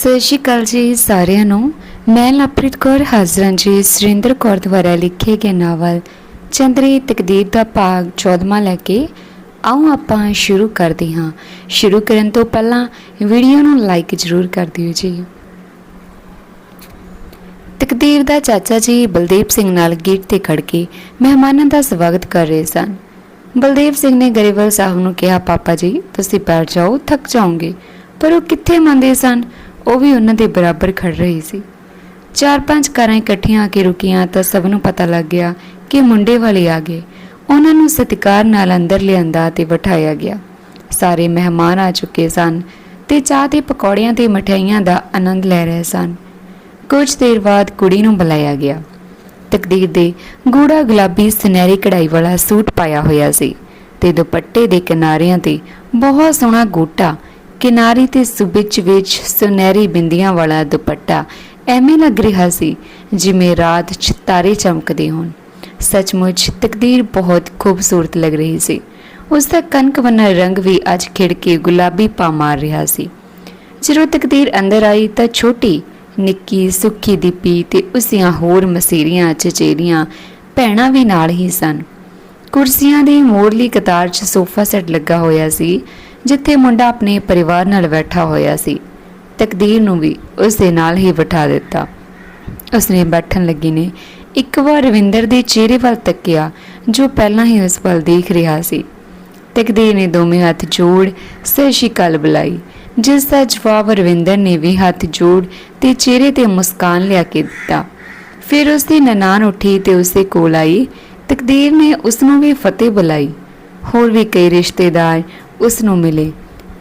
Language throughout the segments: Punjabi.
ਸਤਿ ਸ਼੍ਰੀ ਅਕਾਲ ਜੀ ਸਾਰਿਆਂ ਨੂੰ। ਮੈਂ ਲਵਪ੍ਰੀਤ ਕੌਰ ਹਾਜ਼ਰਾਂ ਜੀ ਸੁਰਿੰਦਰ ਕੌਰ ਦੁਆਰਾ ਲਿਖੇ ਗਏ ਨਾਵਲ ਚੰਦਰੀ ਤਕਦੀਰ ਦਾ ਭਾਗ 14ਵਾਂ ਲੈ ਕੇ ਆਓ ਆਪਾਂ ਸ਼ੁਰੂ ਕਰਦੇ ਹਾਂ। ਸ਼ੁਰੂ ਕਰਨ ਤੋਂ ਪਹਿਲਾਂ ਵੀਡੀਓ ਨੂੰ ਲਾਈਕ ਜ਼ਰੂਰ ਕਰ ਦਿਓ ਜੀ। ਤਕਦੀਰ ਦਾ ਚਾਚਾ ਜੀ ਬਲਦੇਵ ਸਿੰਘ ਨਾਲ ਗੇਟ ਤੇ ਖੜ ਕੇ ਮਹਿਮਾਨਾਂ ਦਾ ਸਵਾਗਤ ਕਰ ਰਹੇ ਸਨ। ਬਲਦੇਵ ਸਿੰਘ ਨੇ ਗਰੇਵਾਲ ਸਾਹਿਬ ਨੂੰ ਕਿਹਾ, ਪਾਪਾ ਜੀ, ਤੁਸੀਂ ਬੈਠ ਜਾਓ, ਥੱਕ ਜਾਓਗੇ, ਪਰ ਉਹ ਕਿੱਥੇ ਮੰਨਦੇ ਸਨ? ਉਹ ਵੀ ਉਹਨਾਂ ਦੇ ਬਰਾਬਰ ਖੜ ਰਹੀ ਸੀ। ਚਾਰ ਪੰਜ ਕਾਰਾਂ ਇਕੱਠੀਆਂ ਆ ਕੇ ਰੁਕੀਆਂ ਤਾਂ ਸਭ ਨੂੰ ਪਤਾ ਲੱਗ ਗਿਆ ਕਿ ਮੁੰਡੇ ਵਾਲੇ ਆ ਗਏ। ਉਹਨਾਂ ਨੂੰ ਸਤਿਕਾਰ ਨਾਲ ਅੰਦਰ ਲਿਆਂਦਾ ਤੇ ਬਿਠਾਇਆ ਗਿਆ। ਸਾਰੇ ਮਹਿਮਾਨ ਆ ਚੁੱਕੇ ਸਨ ਤੇ ਚਾਹ ਤੇ ਪਕੌੜਿਆਂ ਤੇ ਮਠਿਆਈਆਂ ਦਾ ਆਨੰਦ ਲੈ ਰਹੇ ਸਨ। ਕੁਝ ਦੇਰ ਬਾਅਦ ਕੁੜੀ ਨੂੰ ਬੁਲਾਇਆ ਗਿਆ। ਤਕਦੀਰ ਦੇ ਗੂੜਾ ਗੁਲਾਬੀ ਸੁਨਹਿਰੀ ਕਢਾਈ ਵਾਲਾ ਸੂਟ ਪਾਇਆ ਹੋਇਆ ਸੀ ਤੇ ਦੁਪੱਟੇ ਦੇ ਕਿਨਾਰਿਆਂ ਤੇ ਬਹੁਤ ਸੋਹਣਾ ਗੋਟਾ ਕਿਨਾਰੀ ਤੇ ਸੁਬਿਚ ਵਿੱਚ ਸੁਨਹਿਰੀ ਬਿੰਦੀਆਂ ਵਾਲਾ ਦੁਪੱਟਾ ਐਵੇਂ ਲੱਗ ਰਿਹਾ ਸੀ ਜਿਵੇਂ ਰਾਤ 'ਚ ਤਾਰੇ ਚਮਕਦੇ ਹੋਣ। ਸੱਚਮੁੱਚ ਤਕਦੀਰ ਬਹੁਤ ਖੂਬਸੂਰਤ ਲੱਗ ਰਹੀ ਸੀ। ਉਸ ਦਾ ਕਣਕ ਵਰਨਾ ਰੰਗ ਵੀ ਅੱਜ ਖਿੜ ਕੇ ਗੁਲਾਬੀ ਪਾ ਮਾਰ ਰਿਹਾ ਸੀ। ਜਦੋਂ ਤਕਦੀਰ ਅੰਦਰ ਆਈ ਤਾਂ ਛੋਟੀ, ਨਿੱਕੀ, ਸੁੱਖੀ ਦੀਪੀ ਤੇ ਉਸੀਆਂ ਹੋਰ ਮਸੀਰੀਆਂ, ਚਚੇਰੀਆਂ, ਭੈਣਾਂ ਵੀ ਨਾਲ ਹੀ ਸਨ। ਕੁਰਸੀਆਂ ਦੀ ਮੋੜਲੀ ਕਤਾਰ 'ਚ ਸੋਫਾ ਸੈੱਟ ਲੱਗਾ ਹੋਇਆ ਸੀ। ਜਿੱਥੇ ਮੁੰਡਾ ਆਪਣੇ ਪਰਿਵਾਰ ਨਾਲ ਬੈਠਾ ਹੋਇਆ ਸੀ, ਤਕਦੀਰ ਨੂੰ ਵੀ ਉਸ ਦੇ ਨਾਲ ਹੀ ਬਿਠਾ ਦਿੱਤਾ। ਉਸਨੇ ਬੈਠਣ ਲੱਗੀ ਨੇ, ਇੱਕ ਵਾਰ ਰਵਿੰਦਰ ਦੇ ਚਿਹਰੇ ਵੱਲ ਤੱਕਿਆ, ਜੋ ਪਹਿਲਾਂ ਹੀ ਉਸ ਵੱਲ ਦੇਖ ਰਿਹਾ ਸੀ। ਤਕਦੀਰ ਨੇ ਦੋਵੇਂ ਹੱਥ ਜੋੜ ਸਤਿ ਸ਼੍ਰੀ ਅਕਾਲ ਬੁਲਾਈ, ਜਿਸ ਦਾ ਜਵਾਬ ਰਵਿੰਦਰ ਨੇ ਵੀ ਹੱਥ ਜੋੜ ਤੇ ਚਿਹਰੇ ਤੇ ਮੁਸਕਾਨ ਲਿਆ ਕੇ ਦਿੱਤਾ। ਫਿਰ ਉਸ ਦੀ ਨਨਾਣ ਉੱਠੀ ਤੇ ਉਸ ਦੇ ਕੋਲ ਆਈ। ਤਕਦੀਰ ਨੇ ਉਸ ਨੂੰ ਵੀ ਫਤਿਹ ਬੁਲਾਈ। ਹੋਰ ਵੀ ਕਈ ਰਿਸ਼ਤੇਦਾਰ ਉਸ ਨੂੰ ਮਿਲੇ।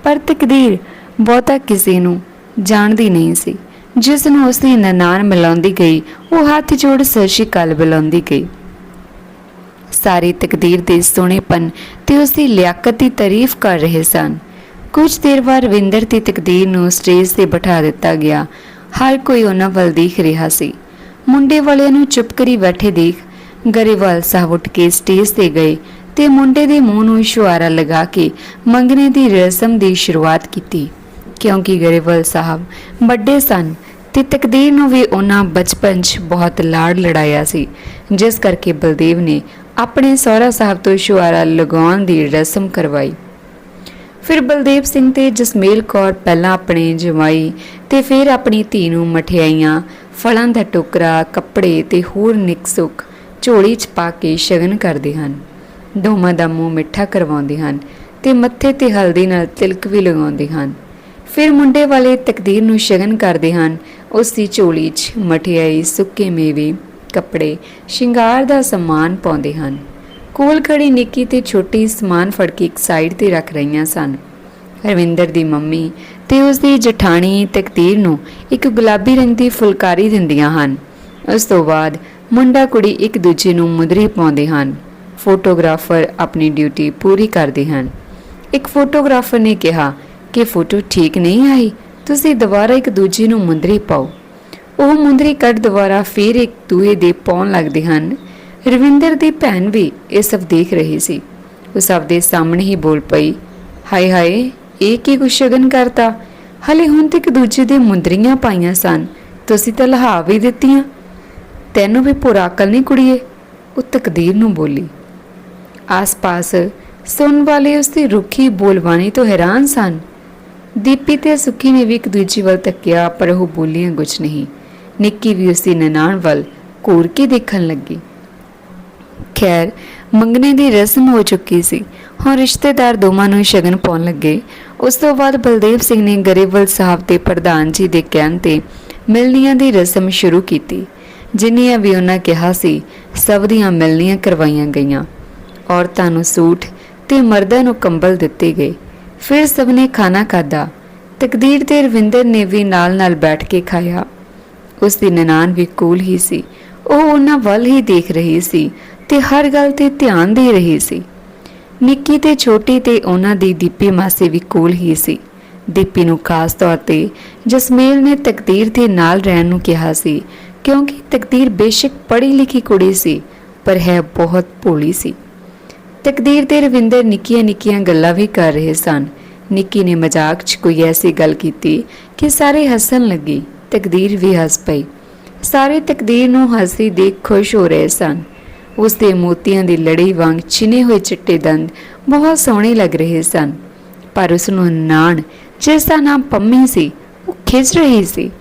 ਪਰ ਤਕਦੀਰ ਬਹੁਤਾ ਕਿਸੇ ਨੂੰ ਜਾਣਦੀ ਨਹੀਂ ਸੀ। ਜਿਸ ਨੂੰ ਉਸ ਦੀ ਨਨਾਣ ਮਿਲਾਉਂਦੀ ਗਈ, ਉਹ ਹੱਥ ਜੋੜ ਸਤਿ ਸ਼੍ਰੀ ਅਕਾਲ ਬੁਲਾਉਂਦੀ ਗਈ। ਸਾਰੇ ਤਕਦੀਰ ਦੇ ਸੋਹਣੇਪਨ ਤੇ ਉਸ ਦੀ ਲਿਆਕਤ ਦੀ ਤਾਰੀਫ ਕਰ ਰਹੇ ਸਨ। ਕੁਝ ਦੇਰ ਬਾਅਦ ਰਵਿੰਦਰ ਦੀ ਤਕਦੀਰ ਨੂੰ ਸਟੇਜ ਤੇ ਬਿਠਾ ਦਿੱਤਾ ਗਿਆ। ਹਰ ਕੋਈ ਉਹਨਾਂ ਵੱਲ ਦੇਖ ਰਿਹਾ ਸੀ। ਮੁੰਡੇ ਵਾਲਿਆਂ ਨੂੰ ਚੁੱਪ ਕਰੀ ਬੈਠੇ ਦੇਖ ਗਰੇਵਾਲ ਸਾਹਿਬ ਉੱਠ ਕੇ ਸਟੇਜ ਤੇ ਗਏ। ਤੇ ਮੁੰਡੇ ਦੇ ਮੂੰਹ ਨੂੰ ਇਸ਼ਾਰਾ ਲਗਾ ਕੇ ਮੰਗਣੇ ਦੀ ਰਸਮ ਦੀ ਸ਼ੁਰੂਆਤ ਕੀਤੀ। ਕਿਉਂਕਿ ਗਰੇਵਾਲ ਸਾਹਿਬ ਵੱਡੇ ਸਨ ਤੇ ਤਕਦੀਰ ਨੂੰ ਵੀ ਉਹਨਾਂ ਬਚਪਨ 'ਚ ਬਹੁਤ ਲਾੜ ਲੜਾਇਆ ਸੀ। ਜਿਸ ਕਰਕੇ ਬਲਦੇਵ ਨੇ ਆਪਣੇ ਸਹੁਰਾ ਸਾਹਿਬ ਤੋਂ ਇਸ਼ਾਰਾ ਲਗਾਉਣ ਦੀ ਰਸਮ ਕਰਵਾਈ। ਫਿਰ ਬਲਦੇਵ ਸਿੰਘ ਤੇ ਜਸਮੇਲ ਕੌਰ ਪਹਿਲਾਂ ਆਪਣੇ ਜਮਾਈ ਤੇ ਫਿਰ ਆਪਣੀ ਧੀ ਨੂੰ ਮਠਿਆਈਆਂ, ਫਲਾਂ ਦਾ ਟੋਕਰਾ, ਕੱਪੜੇ ਤੇ ਹੋਰ ਨਿਕ ਝੋਲੀ 'ਚ ਪਾ ਕੇ ਸ਼ਗਨ ਕਰਦੇ ਹਨ। ਦੋਵਾਂ ਦਾ ਮੂੰਹ ਮਿੱਠਾ ਕਰਵਾਉਂਦੇ ਹਨ ਤੇ ਮੱਥੇ ਤੇ ਹਲਦੀ ਨਾਲ ਤਿਲਕ ਵੀ ਲਗਾਉਂਦੇ ਹਨ। ਫਿਰ ਮੁੰਡੇ ਵਾਲੇ ਤਕਦੀਰ ਨੂੰ ਸ਼ਗਨ ਕਰਦੇ ਹਨ। ਉਸ ਦੀ ਝੋਲੀ 'ਚ ਮਠਿਆਈ, ਸੁੱਕੇ ਮੇਵੇ, ਕੱਪੜੇ, ਸ਼ਿੰਗਾਰ ਦਾ ਸਮਾਨ ਪਾਉਂਦੇ ਹਨ। ਕੋਲ ਖੜੀ ਨਿੱਕੀ ਤੇ ਛੋਟੀ ਸਮਾਨ ਫੜ ਕੇ ਇੱਕ ਸਾਈਡ ਤੇ ਰੱਖ ਰਹੀਆਂ ਸਨ। ਰਵਿੰਦਰ ਦੀ ਮੰਮੀ ਤੇ ਉਸ ਦੀ ਜਠਾਣੀ ਤਕਦੀਰ ਨੂੰ ਇੱਕ ਗੁਲਾਬੀ ਰੰਗ ਦੀ ਫੁਲਕਾਰੀ ਦਿੰਦੀਆਂ ਹਨ। ਉਸ ਤੋਂ ਬਾਅਦ ਮੁੰਡਾ ਕੁੜੀ ਇੱਕ ਦੂਜੇ ਨੂੰ ਮੁਦਰੀ ਪਾਉਂਦੇ ਹਨ। ਫੋਟੋਗ੍ਰਾਫਰ ਆਪਣੀ ਡਿਊਟੀ ਪੂਰੀ ਕਰਦੇ ਹਨ। ਇੱਕ ਫੋਟੋਗ੍ਰਾਫਰ ਨੇ ਕਿਹਾ ਕਿ ਫੋਟੋ ਠੀਕ ਨਹੀਂ ਆਈ, ਤੁਸੀਂ ਦੁਬਾਰਾ ਇੱਕ ਦੂਜੇ ਨੂੰ ਮੁੰਦਰੀ ਪਾਓ। ਉਹ ਮੁੰਦਰੀ ਕੱਢ ਦੁਬਾਰਾ ਫਿਰ ਇੱਕ ਦੂਏ ਦੇ ਪਾਉਣ ਲੱਗਦੇ ਹਨ। ਰਵਿੰਦਰ ਦੀ ਭੈਣ ਵੀ ਇਹ ਸਭ ਦੇਖ ਰਹੀ ਸੀ। ਉਹ ਸਭ ਦੇ ਸਾਹਮਣੇ ਹੀ ਬੋਲ ਪਈ, ਹਾਏ ਹਾਏ, ਇਹ ਕੀ ਕੁਛ ਸ਼ਗਨ ਕਰਤਾ? ਹਲੇ ਹੁਣ ਤੱਕ ਦੂਜੇ ਦੇ ਮੁੰਦਰੀਆਂ ਪਾਈਆਂ ਸਨ। ਤੁਸੀਂ ਤਾਂ ਲਹਾ ਵੀ ਦਿੱਤੀਆਂ। ਤੈਨੂੰ ਵੀ ਪੂਰਾ ਅਕਲ ਨਹੀਂ ਕੁੜੀਏ, ਉਹ ਤਕਦੀਰ ਨੂੰ ਬੋਲੀ। ਆਸ-ਪਾਸ ਸੁਣ ਵਾਲੇ ਉਸ ਦੀ ਰੁੱਖੀ ਬੋਲਬਾਣੀ ਤੋਂ ਹੈਰਾਨ ਸਨ। ਦੀਪੀ ਤੇ ਸੁੱਖੀ ਨੇ ਵੀ ਇੱਕ ਦੂਜੀ ਵੱਲ ਤੱਕਿਆ ਪਰ ਉਹ ਬੋਲੀਆਂ ਕੁਝ ਨਹੀਂ। ਨਿੱਕੀ ਵੀ ਉਸ ਦੀ ਨਨਾਣ ਵੱਲ ਘੂਰ ਕੇ ਦੇਖਣ ਲੱਗੀ। ਖੈਰ, ਮੰਗਣੇ ਦੀ ਰਸਮ ਹੋ ਚੁੱਕੀ ਸੀ। ਹੁਣ ਰਿਸ਼ਤੇਦਾਰ ਦੋਵਾਂ ਨੂੰ ਸ਼ਗਨ ਪਾਉਣ ਲੱਗੇ। ਉਸ ਤੋਂ ਬਾਅਦ ਬਲਦੇਵ ਸਿੰਘ ਨੇ ਗਰੇਵਲ ਸਾਹਿਬ ਦੇ ਪ੍ਰਧਾਨ ਜੀ ਦੇ ਕਹਿਣ ਤੇ ਮਿਲਣੀਆਂ ਦੀ ਰਸਮ ਸ਼ੁਰੂ ਕੀਤੀ, ਜਿੰਨੀਆਂ ਵੀ ਉਹਨਾਂ ਕਿਹਾ ਸੀ, ਸਭ ਦੀਆਂ ਮਿਲਣੀਆਂ ਕਰਵਾਈਆਂ ਗਈਆਂ। ਔਰਤਾਂ ਨੂੰ ਸੂਟ ਤੇ ਮਰਦਾਂ ਨੂੰ ਕੰਬਲ ਦਿੱਤੇ ਗਏ। ਫਿਰ ਸਭ ਨੇ ਖਾਣਾ ਖਾਧਾ। ਤਕਦੀਰ ਤੇ ਰਵਿੰਦਰ ਨੇ ਵੀ ਨਾਲ-ਨਾਲ ਬੈਠ ਕੇ ਖਾਇਆ। ਉਸ ਦੀ ਨਨਾਣ ਵੀ ਕੋਲ ਹੀ ਸੀ। ਉਹ ਉਹਨਾਂ ਵੱਲ ਹੀ ਦੇਖ ਰਹੀ ਸੀ ਤੇ ਹਰ ਗੱਲ ਤੇ ਧਿਆਨ ਦੇ ਰਹੀ ਸੀ। ਨਿੱਕੀ ਤੇ ਛੋਟੀ ਤੇ ਉਹਨਾਂ ਦੀ ਦੀਪੀ ਮਾਸੀ ਵੀ ਕੋਲ ਹੀ ਸੀ। ਦੀਪੀ ਨੂੰ ਖਾਸ ਤੌਰ ਤੇ ਜਸਮੇਲ ਨੇ ਤਕਦੀਰ ਦੇ ਨਾਲ ਰਹਿਣ ਨੂੰ ਕਿਹਾ ਸੀ, ਕਿਉਂਕਿ ਤਕਦੀਰ ਬੇਸ਼ੱਕ ਪੜ੍ਹੀ ਲਿਖੀ ਕੁੜੀ ਸੀ, ਪਰ ਹੈ ਬਹੁਤ ਭੋਲੀ ਸੀ। ਤਕਦੀਰ ਤੇ ਰਵਿੰਦਰ ਨਿੱਕੀਆਂ ਨਿੱਕੀਆਂ ਗੱਲਾਂ ਵੀ ਕਰ ਰਹੇ ਸਨ। ਨਿੱਕੀ ਨੇ ਮਜ਼ਾਕ 'ਚ ਕੋਈ ਐਸੀ ਗੱਲ ਕੀਤੀ ਕਿ ਸਾਰੇ ਹੱਸਣ ਲੱਗੇ, ਤਕਦੀਰ ਵੀ ਹੱਸ ਪਈ। ਸਾਰੇ ਤਕਦੀਰ ਨੂੰ ਹੱਸਦੀ ਦੇਖ ਖੁਸ਼ ਹੋ ਰਹੇ ਸਨ। ਉਸ ਦੇ ਮੋਤੀਆਂ ਦੀ ਲੜੀ ਵਾਂਗ ਚਿਨੇ ਹੋਏ ਚਿੱਟੇ ਦੰਦ ਬਹੁਤ ਸੋਹਣੇ ਲੱਗ ਰਹੇ ਸਨ। ਪਰ ਉਸ ਨੂੰ ਨਾਣ ਜਿਸ ਦਾ ਨਾਮ ਪੰਮੀ ਸੀ, ਉਹ ਖਿੱਚ ਰਹੀ ਸੀ।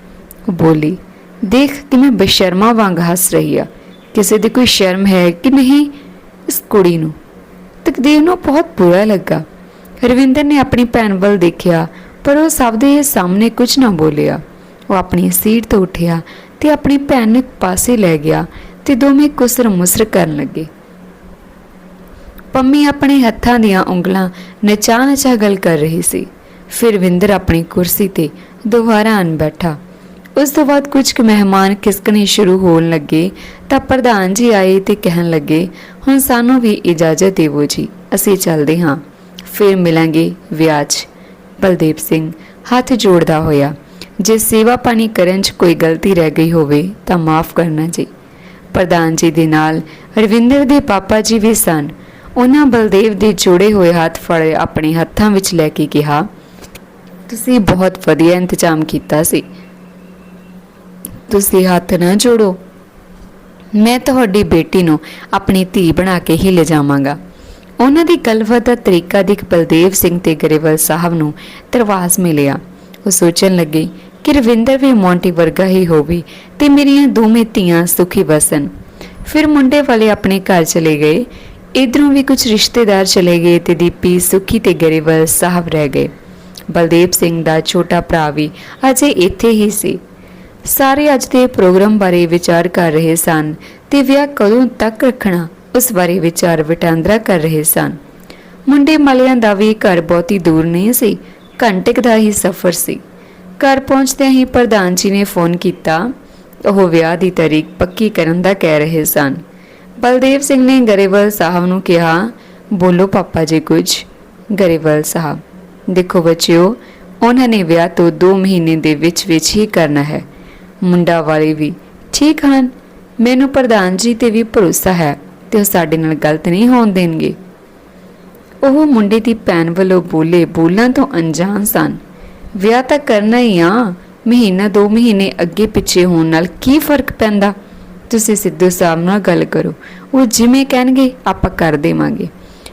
ਉਹ ਬੋਲੀ, ਦੇਖ ਕਿਵੇਂ ਬੇਸ਼ਰਮਾ ਵਾਂਗ ਹੱਸ ਰਹੀ ਆ। ਕਿਸੇ ਦੀ ਕੋਈ ਸ਼ਰਮ ਹੈ ਕਿ ਨਹੀਂ ਇਸ ਕੁੜੀ ਨੂੰ? ਤਕਦੀਰ ਨੂੰ ਬਹੁਤ ਬੁਰਾ ਲੱਗਾ। ਰਵਿੰਦਰ ਨੇ ਆਪਣੀ ਭੈਣ ਵੱਲ ਦੇਖਿਆ, ਪਰ ਉਹ ਸਭ ਦੇ ਸਾਹਮਣੇ ਕੁਝ ਨਾ ਬੋਲਿਆ। ਉਹ ਆਪਣੀ ਸੀਟ ਤੋਂ ਉੱਠਿਆ ਤੇ ਆਪਣੀ ਭੈਣ ਨੂੰ ਪਾਸੇ ਲੈ ਗਿਆ ਤੇ ਦੋਵੇਂ ਕੁਸਰ ਮੁਸਰ ਕਰਨ ਲੱਗੇ। ਪੰਮੀ ਆਪਣੇ ਹੱਥਾਂ ਦੀਆਂ ਉਂਗਲਾਂ ਨਚਾ ਨਚਾ ਗੱਲ ਕਰ ਰਹੀ ਸੀ। ਫਿਰ ਵਿੰਦਰ ਆਪਣੀ ਕੁਰਸੀ ਤੇ ਦੁਬਾਰਾ ਆਣ ਬੈਠਾ। ਉਸ ਤੋਂ ਬਾਅਦ ਕੁਝ ਕੁ ਮਹਿਮਾਨ ਖਿਸਕਣੇ ਸ਼ੁਰੂ ਹੋਣ ਲੱਗੇ ਤਾਂ ਪ੍ਰਧਾਨ ਜੀ ਆਏ ਤੇ ਕਹਿਣ ਲੱਗੇ, ਹੁਣ ਸਾਨੂੰ ਵੀ ਇਜਾਜ਼ਤ ਦੇਵੋ ਜੀ, ਅਸੀਂ ਚੱਲਦੇ ਹਾਂ। ਫਿਰ ਮਿਲਾਂਗੇ ਵਿਆਜ। ਬਲਦੇਵ ਸਿੰਘ ਹੱਥ ਜੋੜਦਾ ਹੋਇਆ, ਜੇ ਸੇਵਾ ਪਾਣੀ ਕਰਨ 'ਚ ਕੋਈ ਗਲਤੀ ਰਹਿ ਗਈ ਹੋਵੇ ਤਾਂ ਮਾਫ ਕਰਨਾ ਜੀ। ਪ੍ਰਧਾਨ ਜੀ ਦੇ ਨਾਲ ਰਵਿੰਦਰ ਦੇ ਪਾਪਾ ਜੀ ਵੀ ਸਨ। ਉਹਨਾਂ ਬਲਦੇਵ ਦੇ ਜੋੜੇ ਹੋਏ ਹੱਥ ਫੜੇ ਆਪਣੇ ਹੱਥਾਂ ਵਿੱਚ ਲੈ ਕੇ ਕਿਹਾ, ਤੁਸੀਂ ਬਹੁਤ ਵਧੀਆ ਇੰਤਜ਼ਾਮ ਕੀਤਾ ਸੀ। ਤੁਸੀਂ ਹੱਥ ਨਾ ਜੋੜੋ। ਮੈਂ ਤੁਹਾਡੀ ਬੇਟੀ ਨੂੰ ਆਪਣੀ ਧੀ ਬਣਾ ਕੇ ਹੀ ਲਿਜਾਵਾਂਗਾ। ਉਹਨਾਂ ਦੀ ਗੱਲਬਾਤ ਦਾ ਤਰੀਕਾ ਦੇਖ ਬਲਦੇਵ ਸਿੰਘ ਤੇ ਗਰੇਵਾਲ ਸਾਹਿਬ ਨੂੰ ਤਰਵਾਸ ਮਿਲਿਆ। ਉਹ ਸੋਚਣ ਲੱਗੇ ਕਿ ਰਵਿੰਦਰ ਵੀ ਮੌਂਟੀ ਵਰਗਾ ਹੀ ਹੋਵੇ ਤੇ ਮੇਰੀਆਂ ਦੋਵੇਂ ਧੀਆਂ ਸੁਖੀ ਵਸਣ। ਫਿਰ ਮੁੰਡੇ ਵਾਲੇ ਆਪਣੇ ਘਰ ਚਲੇ ਗਏ। ਇਧਰੋਂ ਵੀ ਕੁਝ ਰਿਸ਼ਤੇਦਾਰ ਚਲੇ ਗਏ ਤੇ ਦੀਪੀ, ਸੁਖੀ ਤੇ ਗਰੇਵਾਲ ਸਾਹਿਬ ਰਹਿ ਗਏ। ਬਲਦੇਵ ਸਿੰਘ ਦਾ ਛੋਟਾ ਭਰਾ ਵੀ ਅਜੇ ਇੱਥੇ ਹੀ ਸੀ। ਸਾਰੇ ਅੱਜ ਦੇ ਪ੍ਰੋਗਰਾਮ ਬਾਰੇ ਵਿਚਾਰ ਕਰ ਰਹੇ ਸਨ ਤੇ ਵਿਆਹ ਕਦੋਂ ਤੱਕ ਰੱਖਣਾ, ਉਸ ਬਾਰੇ ਵਿਚਾਰ ਵਟਾਂਦਰਾ ਕਰ ਰਹੇ ਸਨ। ਮੁੰਡੇ ਮਾਲਿਆਂ ਦਾ ਵੀ ਘਰ ਬਹੁਤੀ ਦੂਰ ਨਹੀਂ ਸੀ ਘੰਟੇ ਦਾ ਹੀ ਸਫ਼ਰ ਸੀ। ਘਰ ਪਹੁੰਚਦਿਆਂ ਹੀ ਪ੍ਰਧਾਨ ਜੀ ਨੇ ਫੋਨ ਕੀਤਾ। ਉਹ ਵਿਆਹ ਦੀ ਤਾਰੀਖ ਪੱਕੀ ਕਰਨ ਦਾ ਕਹਿ ਰਹੇ ਸਨ। ਬਲਦੇਵ ਸਿੰਘ ਨੇ ਗਰੇਵਾਲ ਸਾਹਿਬ ਨੂੰ ਕਿਹਾ, ਬੋਲੋ ਪਾਪਾ ਜੀ ਕੁਝ। ਗਰੇਵਾਲ ਸਾਹਿਬ, ਦੇਖੋ ਬੱਚਿਓ, ਉਹਨਾਂ ਨੇ ਵਿਆਹ ਤੋਂ 2 ਮਹੀਨੇ ਦੇ ਵਿੱਚ ਵਿੱਚ ਹੀ ਕਰਨਾ ਹੈ। ਮੁੰਡਾ ਵਾਲੇ ਵੀ ਠੀਕ ਹਨ। ਮੈਨੂੰ ਪ੍ਰਧਾਨ ਜੀ ਤੇ ਵੀ ਭਰੋਸਾ ਹੈ ਤੇ ਉਹ ਸਾਡੇ ਨਾਲ ਗਲਤ ਨਹੀਂ ਹੋਣ ਦੇਣਗੇ। ਉਹ ਮੁੰਡੇ ਦੀ ਭੈਣ ਵੱਲੋਂ ਬੋਲੇ ਬੋਲਾਂ ਤੋਂ ਅਣਜਾਣ ਸਨ। ਵਿਆਹ ਤਾਂ ਕਰਨਾ ਹੀ ਆ, ਮਹੀਨਾ ਦੋ ਮਹੀਨੇ ਅੱਗੇ ਪਿੱਛੇ ਹੋਣ ਨਾਲ ਕੀ ਫ਼ਰਕ ਪੈਂਦਾ? ਤੁਸੀਂ ਸਿੱਧੂ ਸਾਹਿਬ ਨਾਲ ਗੱਲ ਕਰੋ। ਉਹ ਜਿਵੇਂ ਕਹਿਣਗੇ, ਆਪਾਂ ਕਰ ਦੇਵਾਂਗੇ।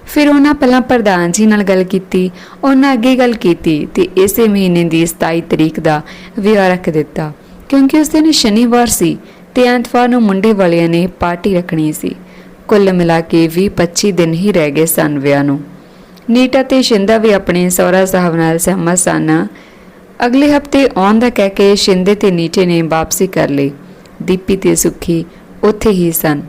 ਫਿਰ ਉਹਨਾਂ ਪਹਿਲਾਂ ਪ੍ਰਧਾਨ ਜੀ ਨਾਲ ਗੱਲ ਕੀਤੀ, ਉਹਨਾਂ ਅੱਗੇ ਗੱਲ ਕੀਤੀ ਤੇ ਇਸੇ ਮਹੀਨੇ ਦੀ 27 ਤਰੀਕ ਦਾ ਵਿਆਹ ਰੱਖ ਦਿੱਤਾ। ਕਿਉਂਕਿ ਉਸ ਦਿਨ ਸ਼ਨੀਵਾਰ ਸੀ ਤੇ ਐਤਵਾਰ ਨੂੰ ਮੁੰਡੇ ਵਾਲਿਆਂ ਨੇ ਪਾਰਟੀ ਰੱਖਣੀ ਸੀ। ਕੁੱਲ ਮਿਲਾ ਕੇ 20-25 ਦਿਨ ਹੀ ਰਹਿ ਗਏ ਸਨ ਵਿਆਹ ਨੂੰ। ਨੀਟਾ ਤੇ ਸ਼ਿੰਦਾ ਵੀ ਆਪਣੇ ਸਹੁਰਾ ਸਾਹਿਬ ਨਾਲ ਸਹਿਮਤ ਸਨ। ਅਗਲੇ ਹਫ਼ਤੇ ਆਉਣ ਦਾ ਕਹਿ ਕੇ ਸ਼ਿੰਦੇ ਤੇ ਨੀਟੇ ਨੇ ਵਾਪਸੀ ਕਰ ਲਈ। ਦੀਪੀ ਤੇ ਸੁਖੀ ਉੱਥੇ ਹੀ ਸਨ।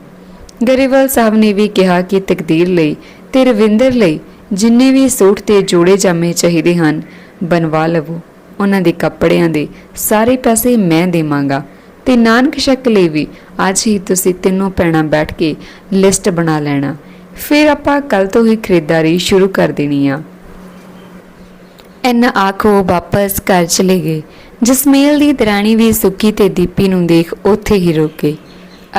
ਗਰੇਵਾਲ ਸਾਹਿਬ ਨੇ ਵੀ ਕਿਹਾ ਕਿ ਤਕਦੀਰ ਲਈ ਤੇ ਰਵਿੰਦਰ ਲਈ ਜਿੰਨੇ ਵੀ ਸੂਟ ਤੇ ਜੋੜੇ ਜਾਮੇ ਚਾਹੀਦੇ ਹਨ, ਬਣਵਾ ਲਵੋ। ਉਹਨਾਂ ਦੇ ਕੱਪੜਿਆਂ ਦੇ ਸਾਰੇ ਪੈਸੇ ਮੈਂ ਦੇਵਾਂਗਾ ਤੇ ਨਾਨਕ ਸ਼ੱਕ ਲਈ ਵੀ ਅੱਜ ਹੀ ਤੁਸੀਂ ਤਿੰਨੋਂ ਭੈਣਾਂ ਬੈਠ ਕੇ ਲਿਸਟ ਬਣਾ ਲੈਣਾ। ਫਿਰ ਆਪਾਂ ਕੱਲ ਤੋਂ ਹੀ ਖਰੀਦਦਾਰੀ ਸ਼ੁਰੂ ਕਰ ਦੇਣੀ ਆ। ਐਨਾ ਆਖੋ ਵਾਪਸ ਘਰ ਚਲੇ ਗਏ ਜਸਮੇਲ ਦੀ ਦਰਾਣੀ ਵੀ ਸੁੱਕੀ ਤੇ ਦੀਪੀ ਨੂੰ ਦੇਖ ਉੱਥੇ ਹੀ ਰੁਕ ਗਈ।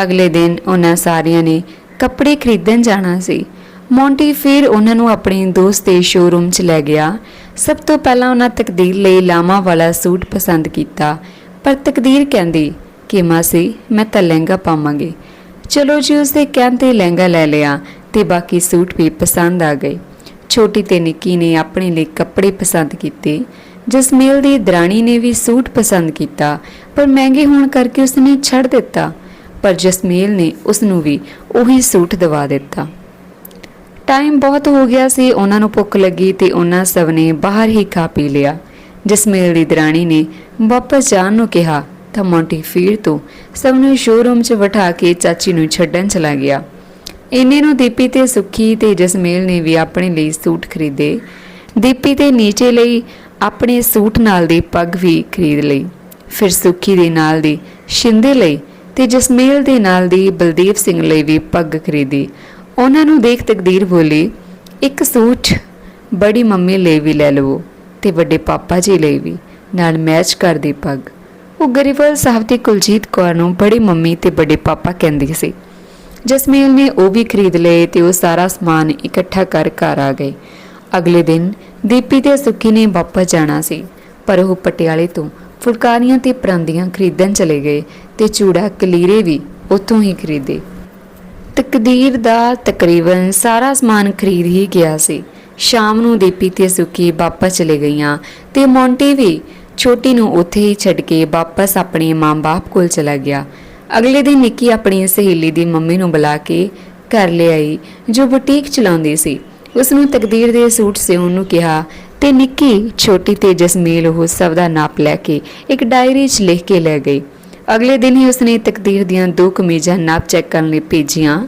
ਅਗਲੇ ਦਿਨ ਉਹਨਾਂ ਸਾਰਿਆਂ ਨੇ ਕੱਪੜੇ ਖਰੀਦਣ ਜਾਣਾ ਸੀ। ਮੌਂਟੀ ਫਿਰ ਉਹਨਾਂ ਨੂੰ ਆਪਣੇ ਦੋਸਤ ਦੇ ਸ਼ੋਰੂਮ 'ਚ ਲੈ ਗਿਆ। ਸਭ ਤੋਂ ਪਹਿਲਾਂ ਉਹਨਾਂ ਤਕਦੀਰ ਲਈ ਲਾਮਾ ਵਾਲਾ ਸੂਟ ਪਸੰਦ ਕੀਤਾ। ਪਰ ਤਕਦੀਰ ਕਹਿੰਦੀ ਕਿ, ਮਾਸੀ, ਮੈਂ ਤਾਂ ਲਹਿੰਗਾ ਪਾਵਾਂਗੀ। ਚਲੋ ਜੀ, ਉਸਦੇ ਕਹਿਣ ਤੇ ਲਹਿੰਗਾ ਲੈ ਲਿਆ ਤੇ ਬਾਕੀ ਸੂਟ ਵੀ ਪਸੰਦ ਆ ਗਏ। ਛੋਟੀ ਤੇ ਨਿੱਕੀ ਨੇ ਆਪਣੇ ਲਈ ਕੱਪੜੇ ਪਸੰਦ ਕੀਤੇ। ਜਸਮੇਲ ਦੀ ਦਰਾਣੀ ਨੇ ਵੀ ਸੂਟ ਪਸੰਦ ਕੀਤਾ, ਪਰ ਮਹਿੰਗੇ ਹੋਣ ਕਰਕੇ ਉਸਨੇ ਛੱਡ ਦਿੱਤਾ। ਪਰ ਜਸਮੇਲ ਨੇ ਉਸ ਨੂੰ ਵੀ ਉਹੀ ਸੂਟ ਦਵਾ ਦਿੱਤਾ। ਟਾਈਮ ਬਹੁਤ ਹੋ ਗਿਆ ਸੀ, ਉਹਨਾਂ ਨੂੰ ਭੁੱਖ ਲੱਗੀ ਤੇ ਉਹਨਾਂ ਸਭ ਨੇ ਬਾਹਰ ਹੀ ਖਾ ਪੀ ਲਿਆ। ਜਸਮੇਲ ਦੀ ਦਰਾਣੀ ਨੇ ਵਾਪਸ ਜਾਣ ਨੂੰ ਕਿਹਾ, ਤਾਂ ਮੌਂਟੀ ਫੀਰ ਤੋਂ ਸਭ ਨੂੰ ਸ਼ੋਰੂਮ 'ਚ ਬਿਠਾ ਕੇ ਚਾਚੀ ਨੂੰ ਛੱਡਣ ਚਲਾ ਗਿਆ। ਇੰਨੇ ਨੂੰ ਦੀਪੀ ਤੇ ਸੁੱਖੀ ਤੇ ਜਸਮੇਲ ਨੇ ਵੀ ਆਪਣੇ ਲਈ ਸੂਟ ਖਰੀਦੇ। ਦੀਪੀ ਤੇ ਨੀਚੇ ਲਈ ਆਪਣੇ ਸੂਟ ਨਾਲ ਦੀ ਪੱਗ ਵੀ ਖਰੀਦ ਲਈ। ਫਿਰ ਸੁੱਖੀ ਦੇ ਨਾਲ ਦੀ ਸ਼ਿੰਦੇ ਲਈ ਤੇ ਜਸਮੇਲ ਦੇ ਨਾਲ ਦੀ ਬਲਦੇਵ ਸਿੰਘ ਲਈ ਵੀ ਪੱਗ ਖਰੀਦੀ। ਉਹਨਾਂ ਨੂੰ ਦੇਖ ਤਕਦੀਰ ਬੋਲੀ, ਇੱਕ ਸੂਟ ਬੜੀ ਮੰਮੀ ਲਈ ਵੀ ਲੈ ਲਵੋ ਤੇ ਵੱਡੇ ਪਾਪਾ ਜੀ ਲਈ ਵੀ, ਨਾਲ ਮੈਚ ਕਰਦੀ ਪੱਗ। ਉਹ ਗਰੀਬਲ ਸਾਹਿਬ ਤੇ ਕੁਲਜੀਤ ਕੌਰ ਨੂੰ ਬੜੀ ਮੰਮੀ ਤੇ ਵੱਡੇ ਪਾਪਾ ਕਹਿੰਦੀ ਸੀ। ਜਸਮੇਲ ਨੇ ਉਹ ਵੀ ਖਰੀਦ ਲਏ ਤੇ ਉਹ ਸਾਰਾ ਸਮਾਨ ਇਕੱਠਾ ਕਰ ਘਰ ਆ ਗਏ। ਅਗਲੇ ਦਿਨ ਦੀਪੀ ਤੇ ਸੁੱਖੀ ਨੇ ਵਾਪਸ ਜਾਣਾ ਸੀ, ਪਰ ਉਹ ਪਟਿਆਲੇ ਤੋਂ ਫੁਲਕਾਰੀਆਂ ਤੇ ਪਰਾਂਦੀਆਂ ਖਰੀਦਣ ਚਲੇ ਗਏ ਤੇ ਚੂੜਾ ਕਲੀਰੇ ਵੀ ਉੱਥੋਂ ਹੀ ਖਰੀਦੇ। ਤਕਦੀਰ ਦਾ ਤਕਰੀਬਨ ਸਾਰਾ ਸਮਾਨ ਖਰੀਦ ਹੀ ਗਿਆ ਸੀ। ਸ਼ਾਮ ਨੂੰ ਦੀਪੀ ਤੇ ਸੁੱਕੀ ਵਾਪਸ ਚਲੇ ਗਈਆਂ ਤੇ ਮੌਂਟੀ ਵੀ ਛੋਟੀ ਨੂੰ ਉੱਥੇ ਹੀ ਛੱਡ ਕੇ ਵਾਪਸ ਆਪਣੇ ਮਾਂ-ਬਾਪ ਕੋਲ ਚਲਾ ਗਿਆ। ਅਗਲੇ ਦਿਨ ਨਿੱਕੀ ਆਪਣੀ ਸਹੇਲੀ ਦੀ ਮੰਮੀ ਨੂੰ ਬੁਲਾ ਕੇ ਘਰ ਲਿਆਈ ਜੋ ਬੁਟੀਕ ਚਲਾਉਂਦੀ ਸੀ। ਉਸ ਨੂੰ ਤਕਦੀਰ ਦੇ ਸੂਟ ਸਿਉਣ ਨੂੰ ਕਿਹਾ ਤੇ ਨਿੱਕੀ, ਛੋਟੀ ਤੇ ਜਸਮੀਲ ਉਹ ਸਭ ਦਾ ਨਾਪ ਲੈ ਕੇ ਇੱਕ ਡਾਇਰੀ 'ਚ ਲਿਖ ਕੇ ਲੈ ਗਈ। ਅਗਲੇ ਦਿਨ ਹੀ ਉਸਨੇ ਤਕਦੀਰ ਦੀਆਂ ਦੋ ਕਮੀਜ਼ਾਂ ਨਾਪ ਚੈੱਕ ਕਰਨ ਲਈ ਭੇਜੀਆਂ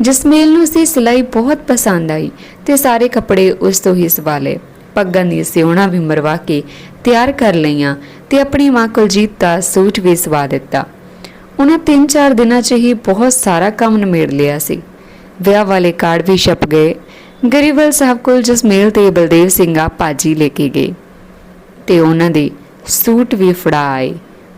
ਜਸਮੇਲ ਨੂੰ ਉਸਦੀ ਸਿਲਾਈ ਬਹੁਤ ਪਸੰਦ ਆਈ ਤੇ ਸਾਰੇ ਕੱਪੜੇ ਉਸ ਤੋਂ ਹੀ ਸਵਾ ਲਏ ਪੱਗਾਂ ਦੀ ਸਿਉਣਾ ਵੀ ਮਰਵਾ ਕੇ ਤਿਆਰ ਕਰ ਲਈਆਂ ਤੇ ਆਪਣੀ ਮਾਂ ਕੁਲਜੀਤ ਦਾ ਸੂਟ ਵੀ ਸਵਾ ਦਿੱਤਾ। ਉਹਨਾਂ 3-4 ਦਿਨਾਂ 'ਚ ਹੀ ਬਹੁਤ ਸਾਰਾ ਕੰਮ ਨਿਮੇੜ ਲਿਆ ਸੀ। ਵਿਆਹ ਵਾਲੇ ਕਾਰਡ ਵੀ ਛਪ ਗਏ। ਗਰੀਬਲ ਸਾਹਿਬ ਕੋਲ ਜਸਮੇਲ ਤੇ ਬਲਦੇਵ ਸਿੰਘ ਆ ਭਾਜੀ ਲੈ ਕੇ ਗਏ ਤੇ ਉਹਨਾਂ ਦੇ ਸੂਟ ਵੀ ਫੜਾ ਆਏ।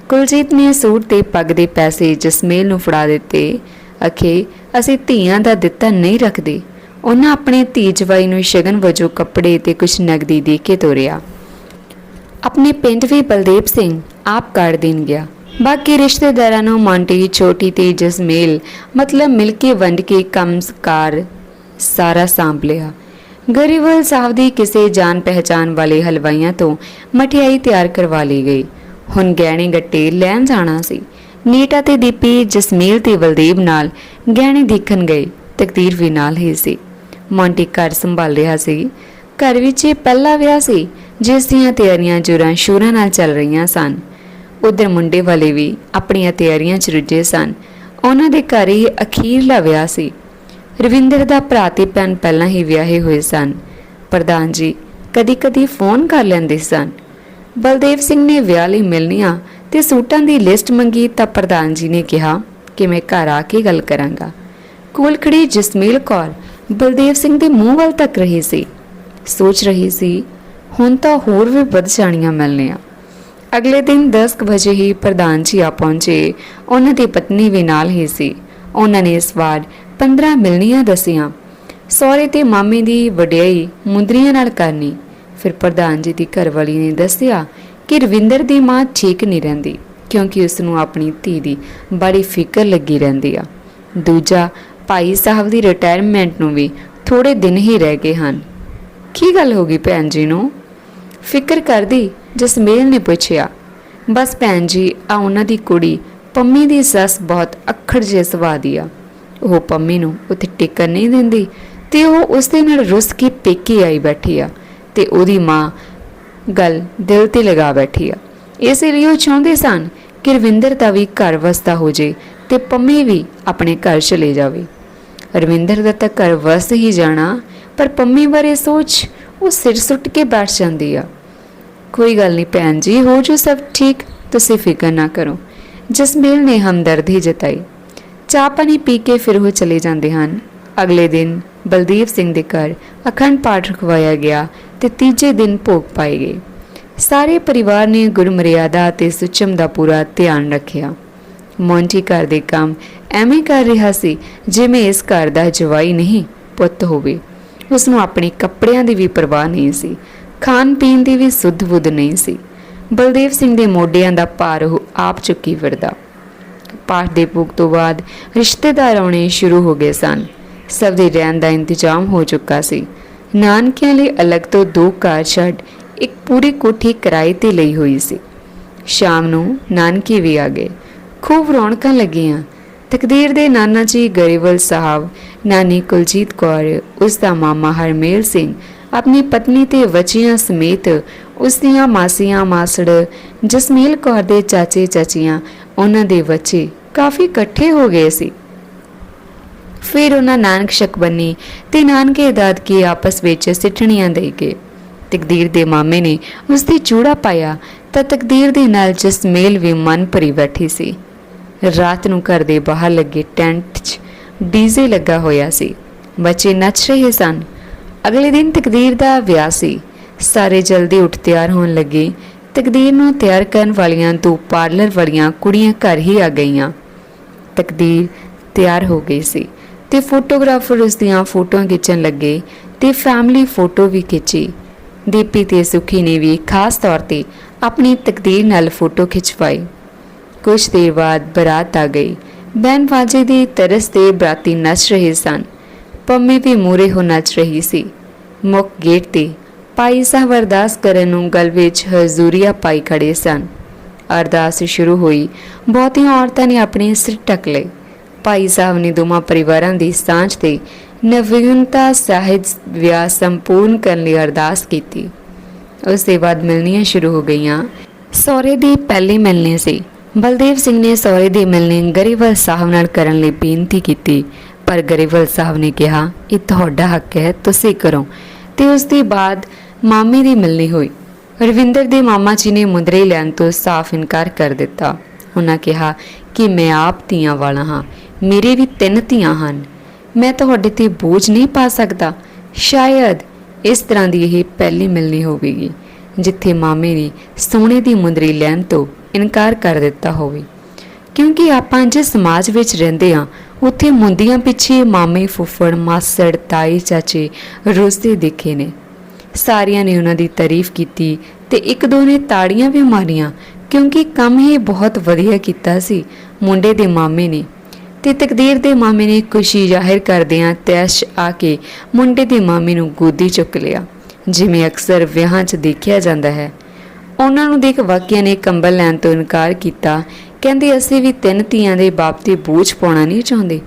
ਕੁਲਜੀਤ ਨੇ ਸੂਟ ਤੇ ਪੱਗ ਦੇ ਪੈਸੇ ਜਸਮੇਲ ਨੂੰ ਫੜਾ ਦਿੱਤੇ। ਅਖੇ ਅਸੀਂ ਧੀਆਂ ਦਾ ਦਿੱਤਾ ਨਹੀਂ ਰੱਖਦੇ। ਉਹਨਾਂ ਆਪਣੇ ਧੀ ਜਵਾਈ ਨੂੰ ਸ਼ਗਨ ਵਜੋਂ ਕੱਪੜੇ ਤੇ ਕੁਝ ਨਗਦੀ ਦੇ ਕੇ ਤੋਰਿਆ। ਆਪਣੇ ਪਿੰਡ ਵੀ ਬਲਦੇਵ ਸਿੰਘ ਆਪ ਕਰ ਦੇਣ ਗਿਆ। ਬਾਕੀ ਰਿਸ਼ਤੇਦਾਰਾਂ ਨੂੰ ਮੌਂਟੀ ਛੋਟੀ ਤੇ ਜਸਮੇਲ ਮਤਲਬ ਮਿਲ ਕੇ ਵੰਡ ਕੇ ਕੰਮਕਾਰ ਸਾਰਾ ਸਾਂਭ ਲਿਆ। ਗਰੀਬਲ ਸਾਹਿਬ ਦੀ ਕਿਸੇ ਜਾਣ ਪਹਿਚਾਨ ਵਾਲੇ ਹਲਵਾਈਆਂ ਤੋਂ ਮਠਿਆਈ ਤਿਆਰ ਕਰਵਾ ਲਈ ਗਈ। ਹੁਣ ਗਹਿਣੇ ਗੱਟੇ ਲੈਣ ਜਾਣਾ ਸੀ। ਨੀਟਾ ਤੇ ਦੀਪੀ, ਜਸਮੀਲ ਤੇ ਬਲਦੇਵ ਨਾਲ ਗਹਿਣੇ ਦੇਖਣ ਗਏ। ਤਕਦੀਰ ਵੀ ਨਾਲ ਹੀ ਸੀ। ਮੌਂਟੀ ਘਰ ਸੰਭਾਲ ਰਿਹਾ ਸੀ। ਘਰ ਵਿੱਚ ਇਹ ਪਹਿਲਾ ਵਿਆਹ ਸੀ, ਜਿਸ ਦੀਆਂ ਤਿਆਰੀਆਂ ਜੋਰਾਂ ਸ਼ੂਰਾਂ ਨਾਲ ਚੱਲ ਰਹੀਆਂ ਸਨ। ਉਧਰ ਮੁੰਡੇ ਵਾਲੇ ਵੀ ਆਪਣੀਆਂ ਤਿਆਰੀਆਂ 'ਚ ਰੁੱਝੇ ਸਨ। ਉਹਨਾਂ ਦੇ ਘਰ ਹੀ ਅਖੀਰਲਾ ਵਿਆਹ ਸੀ। ਰਵਿੰਦਰ ਦਾ ਭਰਾ ਤੇ ਭੈਣ ਪਹਿਲਾਂ ਹੀ ਵਿਆਹੇ ਹੋਏ ਸਨ। ਪ੍ਰਧਾਨ ਜੀ, ਕਦੀ-ਕਦੀ ਫੋਨ ਕਰ ਲੈਂਦੇ ਸਨ। ਬਲਦੇਵ ਸਿੰਘ ਨੇ ਵਿਆਹ ਲਈ ਮਿਲਣੀਆਂ ਤੇ ਸੂਟਾਂ ਦੀ ਲਿਸਟ ਮੰਗੀ ਤਾਂ ਪ੍ਰਧਾਨ ਜੀ ਨੇ ਕਿਹਾ ਕਿ ਮੈਂ ਘਰ ਆ ਕੇ ਗੱਲ ਕਰਾਂਗਾ। ਕੋਲ ਖੜੀ ਜਸਮੀਲ ਕੌਰ ਬਲਦੇਵ ਸਿੰਘ ਦੇ ਮੂੰਹ ਵੱਲ ਤੱਕ ਰਹੀ ਸੀ। ਸੋਚ ਰਹੀ ਸੀ, ਹੁਣ ਤਾਂ ਹੋਰ ਵੀ ਵੱਧ ਜਾਣੀਆਂ ਮਿਲਣੀਆਂ। ਅਗਲੇ ਦਿਨ 10 ਕੁ ਵਜੇ ਹੀ ਪ੍ਰਧਾਨ ਜੀ ਆ ਪਹੁੰਚੇ। ਉਹਨਾਂ ਦੀ ਪਤਨੀ ਵੀ ਨਾਲ ਹੀ ਸੀ। ਉਹਨਾਂ ਨੇ ਇਸ ਵਾਰ 15 ਮਿਲਣੀਆਂ ਦਸੀਆਂ। ਸਹੁਰੇ ਤੇ ਮਾਮੇ ਦੀ ਵਡਿਆਈ ਮੁੰਦਰੀਆਂ ਨਾਲ ਕਰਨੀ। ਫਿਰ ਪ੍ਰਧਾਨ ਜੀ ਦੀ ਘਰਵਾਲੀ ਨੇ ਦੱਸਿਆ ਕਿ ਰਵਿੰਦਰ ਦੀ ਮਾਂ ਠੀਕ ਨਹੀਂ ਰਹਿੰਦੀ, ਕਿਉਂਕਿ ਉਸ ਨੂੰ ਆਪਣੀ ਧੀ ਦੀ ਬੜੀ ਫਿਕਰ ਲੱਗੀ ਰਹਿੰਦੀ ਆ। ਦੂਜਾ, ਭਾਈ ਸਾਹਿਬ ਦੀ ਰਿਟਾਇਰਮੈਂਟ ਨੂੰ ਵੀ ਥੋੜੇ ਦਿਨ ਹੀ ਰਹਿ ਗਏ ਹਨ। ਕੀ ਗੱਲ ਹੋ ਗਈ ਭੈਣ ਜੀ ਨੂੰ? ਫਿਕਰ ਕਰਦੀ ਜਸਮੇਲ ਨੇ ਪੁੱਛਿਆ। ਬਸ ਭੈਣ ਜੀ, ਆ ਉਹਨਾਂ ਦੀ ਕੁੜੀ ਪੰਮੀ ਦੀ ਸੱਸ ਬਹੁਤ ਅੱਖੜ ਜੇ ਸੁਭਾਅ ਦੀ ਆ। ਉਹ ਪੰਮੀ ਨੂੰ ਉੱਥੇ ਟਿਕਣ ਨਹੀਂ ਦਿੰਦੀ ਤੇ ਉਹ ਉਸ ਦੇ ਨਾਲ ਰੁੱਸ ਕੇ ਪੇਕੇ ਆਈ ਬੈਠੀ ਆ। ਤੇ ਉਹਦੀ ਮਾਂ ਗੱਲ ਦਿਲ ਤੇ ਲਗਾ ਬੈਠੀ ਆ। ਇਸੇ ਲਈ ਉਹ ਚਾਹੁੰਦੇ ਸਨ ਕਿ ਰਵਿੰਦਰ ਦਾ ਵੀ ਘਰ ਵਸਦਾ ਹੋ ਜੇ ਤੇ ਪੰਮੀ ਵੀ ਆਪਣੇ ਘਰ ਚਲੇ ਜਾਵੇ। ਰਵਿੰਦਰ ਦਾ ਤਾਂ ਘਰ ਵਸ ਹੀ ਜਾਣਾ, ਪਰ ਪੰਮੀ ਬਾਰੇ ਸੋਚ ਉਹ ਸਿਰ ਸੁੱਟ ਕੇ ਬੈਠ ਜਾਂਦੀ ਆ। ਕੋਈ ਗੱਲ ਨਹੀਂ ਭੈਣ ਜੀ, ਹੋ ਜੋ ਸਭ ਠੀਕ, ਤੁਸੀਂ ਫਿਕਰ ਨਾ ਕਰੋ। ਜਸਮੇਲ ਨੇ ਹਮਦਰਦੀ ਜਤਾਈ। ਚਾਹ ਪਾਣੀ ਪੀ ਕੇ ਫਿਰ ਉਹ ਚਲੇ ਜਾਂਦੇ ਹਨ। ਅਗਲੇ ਦਿਨ ਬਲਦੀਪ ਸਿੰਘ ਦੇ ਘਰ ਅਖੰਡ ਪਾਠ ਰਖਵਾਇਆ ਗਿਆ ਤੇ ਤੀਜੇ ਦਿਨ ਭੋਗ ਪਾਏ ਗਏ। ਸਾਰੇ ਪਰਿਵਾਰ ਨੇ ਗੁਰਮਰਿਆਦਾ ਅਤੇ ਸੁਚਮ ਦਾ ਪੂਰਾ ਧਿਆਨ ਰੱਖਿਆ। ਮੌਂਟੀ ਘਰ ਦੇ ਕੰਮ ਐਵੇਂ ਕਰ ਰਿਹਾ ਸੀ ਜਿਵੇਂ ਇਸ ਘਰ ਦਾ ਜਵਾਈ ਨਹੀਂ, ਪੁੱਤ ਹੋਵੇ। ਉਸ ਨੂੰ ਆਪਣੇ ਕੱਪੜਿਆਂ ਦੀ ਵੀ ਪਰਵਾਹ ਨਹੀਂ ਸੀ। ਖਾਣ ਪੀਣ ਦੀ ਵੀ ਸੁੱਧ ਬੁੱਧ ਨਹੀਂ ਸੀ। ਬਲਦੇਵ ਸਿੰਘ ਦੇ ਮੋਢਿਆਂ ਦਾ ਭਾਰ ਉਹ ਆਪ ਚੁੱਕੀ ਫਿਰਦਾ ਪਾਠ ਦੇ ਭੋਗ ਤੋਂ ਬਾਅਦ ਰਿਸ਼ਤੇਦਾਰ ਆਉਣੇ ਸ਼ੁਰੂ ਹੋ ਗਏ ਸਨ। ਸਭ ਦੇ ਰਹਿਣ ਦਾ ਇੰਤਜ਼ਾਮ ਹੋ ਚੁੱਕਾ ਸੀ। ਨਾਨਕਿਆਂ ਲਈ ਅਲੱਗ ਤੋਂ ਦੋ ਕਾਰ ਛੱਡ ਇੱਕ ਪੂਰੀ ਕੋਠੀ ਕਿਰਾਏ ਤੇ ਲਈ ਹੋਈ ਸੀ। ਸ਼ਾਮ ਨੂੰ ਨਾਨਕੇ ਵੀ ਆ ਗਏ। ਖੂਬ ਰੌਣਕਾਂ ਲੱਗੀਆਂ। ਤਕਦੀਰ ਦੇ ਨਾਨਾ ਜੀ ਗਰੇਵਲ ਸਾਹਿਬ, ਨਾਨੀ ਕੁਲਜੀਤ ਕੌਰ, ਉਸ ਦਾ ਮਾਮਾ ਹਰਮੇਲ ਸਿੰਘ, ਆਪਣੀ ਪਤਨੀ ਤੇ ਬੱਚਿਆਂ ਸਮੇਤ ਉਸ ਦੀਆਂ ਮਾਸੀਆਂ ਮਾਸੜ, ਜਸਮੀਲ ਕੌਰ ਦੇ ਚਾਚੇ ਚਾਚੀਆਂ ਉਹਨਾਂ ਦੇ ਬੱਚੇ ਕਾਫੀ ਇਕੱਠੇ ਹੋ ਗਏ ਸੀ। ਫਿਰ ਉਹਨਾਂ ਨਾਨਕ ਸ਼ਕਬੰਨੀ ਤੇ ਨਾਨਕੇ ਦਾਦਕੇ ਆਪਸ ਵਿੱਚ ਸਿੱਠਣੀਆਂ ਦੇ ਗਏ ਤਕਦੀਰ ਦੇ ਮਾਮੇ ਨੇ ਉਸ ਦੀ ਚੂੜਾ ਪਾਇਆ ਤਾਂ ਤਕਦੀਰ ਦੇ ਨਾਲ ਜਸਮੇਲ ਵੀ ਮਨ ਭਰੀ ਬੈਠੀ ਸੀ। ਰਾਤ ਨੂੰ ਘਰ ਦੇ ਬਾਹਰ ਲੱਗੇ ਟੈਂਟ 'ਚ ਡੀਜ਼ੇ ਲੱਗਾ ਹੋਇਆ ਸੀ। ਬੱਚੇ ਨੱਚ ਰਹੇ ਸਨ। ਅਗਲੇ ਦਿਨ ਤਕਦੀਰ ਦਾ ਵਿਆਹ ਸੀ। ਸਾਰੇ ਜਲਦੀ ਉੱਠ ਤਿਆਰ ਹੋਣ ਲੱਗੇ। ਤਕਦੀਰ ਨੂੰ ਤਿਆਰ ਕਰਨ ਵਾਲੀਆਂ ਦੋ ਪਾਰਲਰ ਵਾਲੀਆਂ ਕੁੜੀਆਂ ਘਰ ਹੀ ਆ ਗਈਆਂ। ਤਕਦੀਰ ਤਿਆਰ ਹੋ ਗਈ ਸੀ। ਤੇ ਫੋਟੋਗ੍ਰਾਫਰ ਉਸ ਦੀਆਂ ਫੋਟੋਆਂ ਖਿੱਚਣ ਲੱਗੇ ਤੇ ਫੈਮਿਲੀ ਫੋਟੋ ਵੀ ਖਿੱਚੀ। ਦੀਪੀ ਤੇ ਸੁਖੀ ਨੇ ਵੀ ਖਾਸ ਤੌਰ ਤੇ ਆਪਣੀ ਤਕਦੀਰ ਨਾਲ ਫੋਟੋ ਖਿਚਵਾਈ ਕੁਝ ਦੇਰ ਬਾਅਦ ਬਰਾਤ ਆ ਗਈ। ਬੈਨ ਬਾਜੇ ਦੀ ਤਰਸ ਤੇ ਬਰਾਤੀ ਨੱਚ ਰਹੇ ਸਨ। ਪੰਮੀ ਵੀ ਮੂਰੇ ਹੋ ਨੱਚ ਰਹੀ ਸੀ। ਮੁੱਖ ਗੇਟ ਤੇ ਭਾਈ ਸਾਹਿਬ ਅਰਦਾਸ ਕਰਨ ਨੂੰ ਗਲ ਵਿੱਚ ਹਜ਼ੂਰੀਆ ਪਾਈ ਖੜੇ ਸਨ। ਅਰਦਾਸ ਸ਼ੁਰੂ ਹੋਈ, ਬਹੁਤੀਆਂ ਔਰਤਾਂ ਨੇ ਆਪਣੇ ਸਿਰ ਟਕ ਲਏ। ਭਾਈ ਸਾਹਿਬ ਨੇ ਦੋਵਾਂ ਪਰਿਵਾਰਾਂ ਦੀ ਸਾਂਝ ਤੇ ਨਵੀਨਤਾ ਸਾਹਿਤ ਵਿਆਹ ਸੰਪੂਰਨ ਕਰਨ ਲਈ ਅਰਦਾਸ ਕੀਤੀ। ਉਸ ਦੇ ਬਾਅਦ ਮਿਲਣੀਆਂ ਸ਼ੁਰੂ ਹੋ ਗਈਆਂ। ਸਹੁਰੇ ਦੀ ਪਹਿਲੀ ਮਿਲਣੀ ਸੀ। ਬਲਦੇਵ ਸਿੰਘ ਨੇ ਸਹੁਰੇ ਦੀ ਮਿਲਣੀ ਗਰੀਬਲ ਸਾਹਿਬ ਨਾਲ ਕਰਨ ਲਈ ਬੇਨਤੀ ਕੀਤੀ। ਪਰ ਗਰੇਵਾਲ ਸਾਹਿਬ ਨੇ ਕਿਹਾ, ਇਹ ਤੁਹਾਡਾ ਹੱਕ ਹੈ, ਤੁਸੀਂ ਕਰੋ। ਤੇ ਉਸ ਦੇ ਬਾਅਦ ਮਾਮੇ ਦੀ ਮਿਲਣੀ ਹੋਈ। ਰਵਿੰਦਰ ਦੇ ਮਾਮਾ ਜੀ ਨੇ ਮੁੰਦਰੇ ਲੈਣ ਤੋਂ ਸਾਫ਼ ਇਨਕਾਰ ਕਰ ਦਿੱਤਾ। ਉਹਨਾਂ ਕਿਹਾ ਕਿ ਮੈਂ ਆਪ ਧੀਆਂ ਵਾਲਾ ਹਾਂ। ਮੇਰੇ ਵੀ ਤਿੰਨ ਧੀਆਂ ਹਨ। ਮੈਂ ਤੁਹਾਡੇ ਤੇ ਬੋਝ ਨਹੀਂ ਪਾ ਸਕਦਾ। ਸ਼ਾਇਦ ਇਸ ਤਰ੍ਹਾਂ ਦੀ ਇਹ ਪਹਿਲੀ ਮਿਲਣੀ ਹੋਵੇਗੀ, ਜਿੱਥੇ ਮਾਮੇ ਨੇ ਸੋਨੇ ਦੀ ਮੁੰਦਰੀ ਲੈਣ ਤੋਂ ਇਨਕਾਰ ਕਰ ਦਿੱਤਾ ਹੋਵੇ। ਕਿਉਂਕਿ ਆਪਾਂ ਜਿਸ ਸਮਾਜ ਵਿੱਚ ਰਹਿੰਦੇ ਹਾਂ, ਉੱਥੇ ਮੁੰਦੀਆਂ ਪਿੱਛੇ ਮਾਮੇ, ਫੁੱਫੜ, ਮਾਸੜ ਤਾਈ ਚਾਚੇ ਰੋਸਦੇ ਦੇਖੇ ਨੇ। ਸਾਰਿਆਂ ਨੇ ਉਹਨਾਂ ਦੀ ਤਾਰੀਫ ਕੀਤੀ ਤੇ ਇੱਕ ਦੋ ਨੇ ਤਾੜੀਆਂ ਵੀ ਮਾਰੀਆਂ, ਕਿਉਂਕਿ ਕੰਮ ਹੀ ਬਹੁਤ ਵਧੀਆ ਕੀਤਾ ਸੀ। ਮੁੰਡੇ ਦੇ ਮਾਮੇ ਨੇ ਤੇ ਤਕਦੀਰ ਦੇ ਮਾਮੇ ਨੇ ਖੁਸ਼ੀ ਜ਼ਾਹਿਰ ਕਰਦਿਆਂ ਤੈਸ਼ ਆ ਕੇ ਮੁੰਡੇ ਦੇ ਮਾਮੇ ਨੂੰ ਗੋਦੀ ਚੁੱਕ ਲਿਆ, ਜਿਵੇਂ ਅਕਸਰ ਵਿਆਹਾਂ 'ਚ ਦੇਖਿਆ ਜਾਂਦਾ ਹੈ। ਉਹਨਾਂ ਨੂੰ ਦੇਖ ਵਾਕਿਆ ਨੇ ਕੰਬਲ ਲੈਣ ਤੋਂ ਇਨਕਾਰ ਕੀਤਾ, ਕਹਿੰਦੇ, ਅਸੀਂ ਵੀ ਤਿੰਨ ਧੀਆਂ ਦੇ ਬਾਪ ਤੇ ਬੋਝ ਪਾਉਣਾ ਨਹੀਂ ਚਾਹੁੰਦੇ।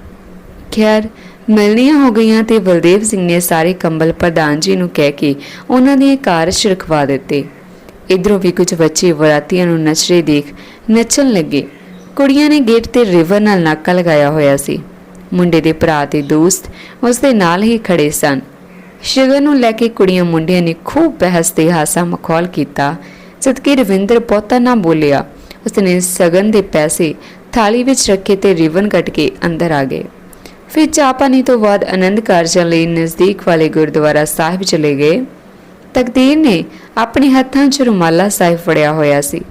ਖੈਰ, ਮਿਲਣੀਆਂ ਹੋ ਗਈਆਂ ਤੇ ਬਲਦੇਵ ਸਿੰਘ ਨੇ ਸਾਰੇ ਕੰਬਲ ਪ੍ਰਧਾਨ ਜੀ ਨੂੰ ਕਹਿ ਕੇ ਉਹਨਾਂ ਦੀਆਂ ਕਾਰ ਰਖਵਾ ਦਿੱਤੇ। ਇਧਰੋਂ ਵੀ ਕੁਝ ਬੱਚੇ ਵਰਾਤੀਆਂ ਨੂੰ ਨਚਰੇ ਦੇਖ ਨੱਚਣ ਲੱਗੇ। ਕੁੜੀਆਂ ਨੇ ਗੇਟ ਤੇ ਰਿਵਰ ਨਾਲ ਨਾਕਾ ਲਗਾਇਆ ਹੋਇਆ ਸੀ। ਮੁੰਡੇ ਦੇ ਭਰਾ ਤੇ ਦੋਸਤ ਉਸ ਦੇ ਨਾਲ ਹੀ ਖੜੇ ਸਨ। ਸ਼ਗਨ ਨੂੰ ਲੈ ਕੇ ਕੁੜੀਆਂ ਮੁੰਡਿਆਂ ਨੇ ਖੂਬ ਬਹਿਸ ਤੇ ਹਾਸਾ ਮਖੌਲ ਕੀਤਾ। ਜਦਕਿ ਰਵਿੰਦਰ ਬਹੁਤਾ ਨਾ ਬੋਲਿਆ, ਉਸਨੇ ਸਗਨ ਦੇ ਪੈਸੇ ਥਾਲੀ ਵਿੱਚ ਰੱਖੇ ਤੇ ਰਿਵਨ ਕੱਟ ਕੇ ਅੰਦਰ ਆ ਗਏ। ਫਿਰ ਚਾਹ ਪਾਣੀ ਤੋਂ ਬਾਅਦ ਆਨੰਦ ਕਾਰਜਾਂ ਲਈ ਨਜ਼ਦੀਕ ਵਾਲੇ ਗੁਰਦੁਆਰਾ ਸਾਹਿਬ ਚਲੇ ਗਏ। ਤਕਦੀਰ ਨੇ ਆਪਣੇ ਹੱਥਾਂ 'ਚ ਰੁਮਾਲਾ ਸਾਹਿਬ ਫੜਿਆ ਹੋਇਆ ਸੀ।